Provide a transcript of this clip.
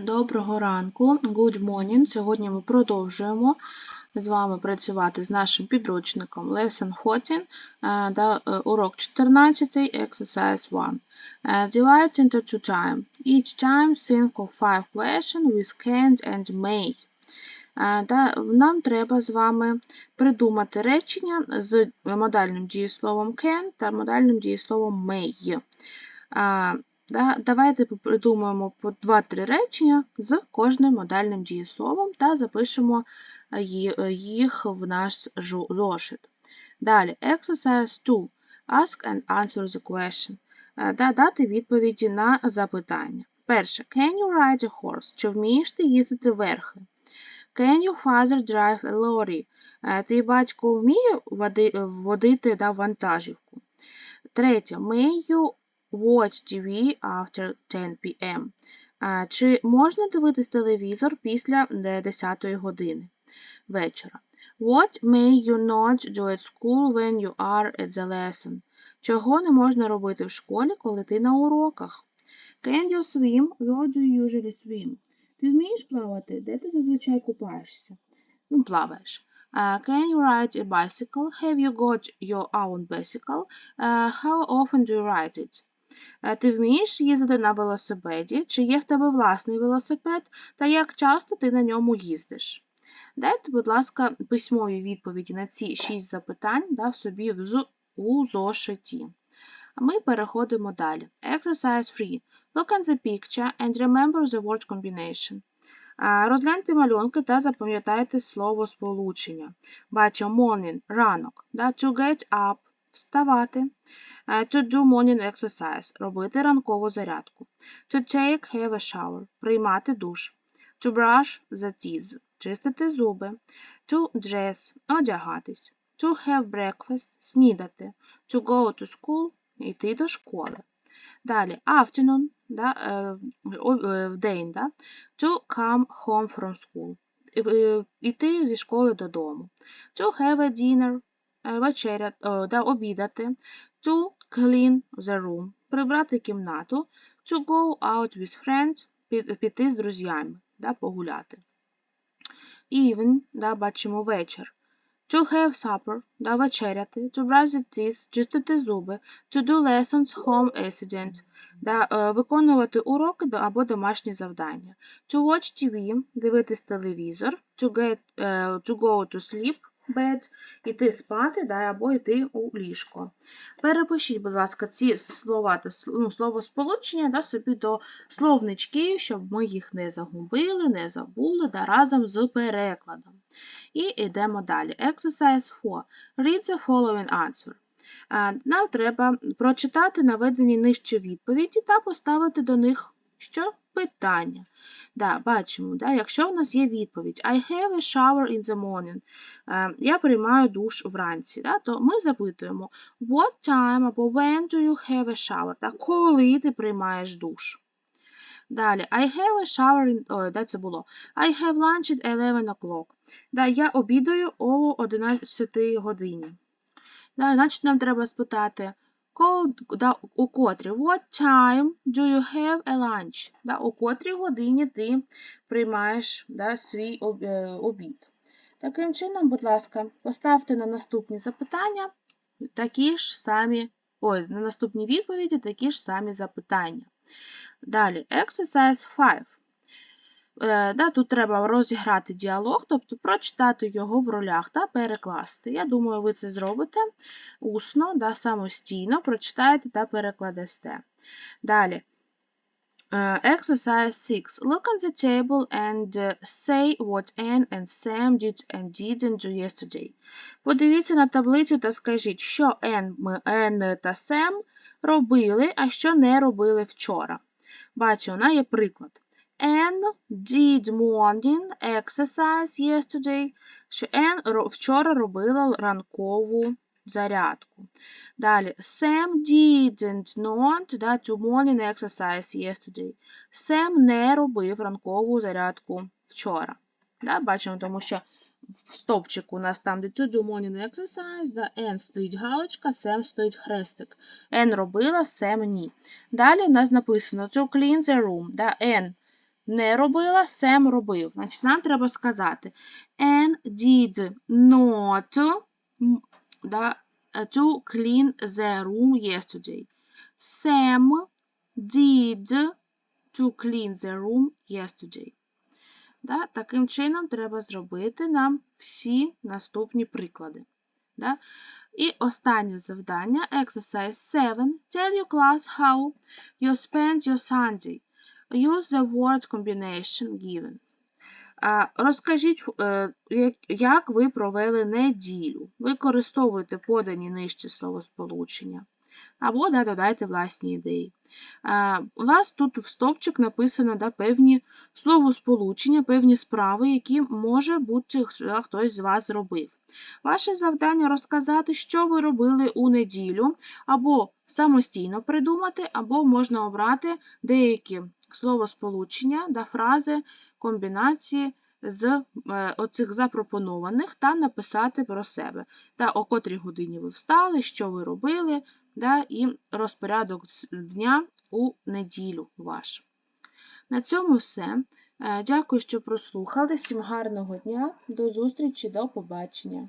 Доброго ранку, good morning. Сьогодні ми продовжуємо з вами працювати з нашим підручником Lesson 14, е, е, урок 14, exercise 1. Е, Divide into two time. Each time think of five questions with can't and may. Е, нам треба з вами придумати речення з модальним дієсловом can та модальним дієсловом may. Е, Да, Давайте придумаємо по 2-3 речення з кожним модальним дієсловом та запишемо е, їх в наш зошит. Далі, exercise 2. Ask and answer the question. Е, да, Дати відповіді на запитання. Перше. Can you ride a horse? Чи вмієш ти їздити верхи? Can your father drive a lorry? Е, твій батько вміє водити да, вантажівку? Третє. May you Watch TV after 10 p.m. Чи можна дивитись телевізор після 10 години вечора? What may you not do at school when you are at the lesson? Чого не можна робити в школі, коли ти на уроках? Can you swim? Where do you usually swim? Ти вмієш плавати? Де ти зазвичай купаєшся? Ну, плаваєш. Uh, can you ride a bicycle? Have you got your own bicycle? Uh, how often do you ride it? Е, ти вмієш їздити на велосипеді? Чи є в тебе власний велосипед, та як часто ти на ньому їздиш? Дайте, будь ласка, письмові відповіді на ці шість запитань дав собі у зошиті. Ми переходимо далі. Exercise 3. Look at the picture and remember the word combination. Е, розгляньте малюнки та запам'ятайте слово сполучення. Бачимо morning – ранок. To get up вставати. Е, to do morning exercise робити ранкову зарядку. To take have a shower приймати душ. To brush the teeth чистити зуби. To dress одягатись. To have breakfast снідати. To go to school йти до школи. Далі afternoon да, е, в день. Да, To come home from school. Іти зі школи додому. To have a dinner Е, вечеряти, да, обідати, to clean the room, прибрати кімнату, to go out with friends, піти з друзями, да, погуляти. Even, да, бачимо вечір. To have supper, да, вечеряти, to brush the teeth, чистити зуби, to do lessons, home accident, да, е, виконувати уроки або домашні завдання. To watch TV, дивитись телевізор, to, get, to go to sleep, bed, іти спати, да, або йти у ліжко. Перепишіть, будь ласка, ці слова та ну, словосполучення да, собі до словничків, щоб ми їх не загубили, не забули да, разом з перекладом. І йдемо далі. Exercise 4. Read the following answer. Нам треба прочитати наведені нижче відповіді та поставити до них що? Питання. Да, Бачимо, да, якщо в нас є відповідь I have a shower in the morning, е, я приймаю душ вранці, да, то ми запитуємо What time або when do you have a shower? Да, коли ти приймаєш душ? Далі, I have a shower in. Ой, де це було? I have lunch at 11 o'clock. Да, Я обідаю о 11 годині. Да, Значить, нам треба спитати. Да, у котрі What time do you have a lunch? Да, У котрій годині ти приймаєш да, свій е, обід. Таким чином, будь ласка, поставте на наступні запитання такі ж самі, ой, на наступні відповіді такі ж самі запитання. Далі, exercise 5. Е, да, Тут треба розіграти діалог, тобто прочитати його в ролях та перекласти. Я думаю, ви це зробите усно, да, самостійно, прочитаєте та перекладете. Далі. Е, exercise 6. Look at the table and say what Anne and Sam did and didn't do yesterday. Подивіться на таблицю та скажіть, що Anne та Sam робили, а що не робили вчора. Бачу, вона є приклад. Anne did morning exercise yesterday. Що Anne вчора робила ранкову зарядку. Далі, Sam didn't not да, do morning exercise yesterday. Sam не робив ранкову зарядку вчора. Да, Бачимо, тому що в стовпчику у нас там to do morning exercise, да, N стоїть галочка, Sam стоїть хрестик. N робила, Sam ні. Далі у нас написано to clean the room. Да, N не робила, Сем робив. Значить, нам треба сказати Anne did not да, to clean the room yesterday. Sam did to clean the room yesterday. Да? Таким чином треба зробити нам всі наступні приклади. Да? І останнє завдання, exercise 7. Tell your class how you spent your Sunday. Use the word combination given. Розкажіть, е, як- ви провели неділю. Використовуйте подані нижче словосполучення. Або да, додайте власні ідеї. А, У вас тут в стовпчик написано да, певні словосполучення, певні справи, які може бути хтось з вас зробив. Ваше завдання розказати, що ви робили у неділю, або самостійно придумати, або можна обрати деякі словосполучення да, фрази, комбінації з е, оцих запропонованих та написати про себе. Та о котрій годині ви встали, що ви робили, да, і розпорядок дня у неділю ваш. На цьому все. Е, Дякую, що прослухали. Всім гарного дня. До зустрічі, до побачення.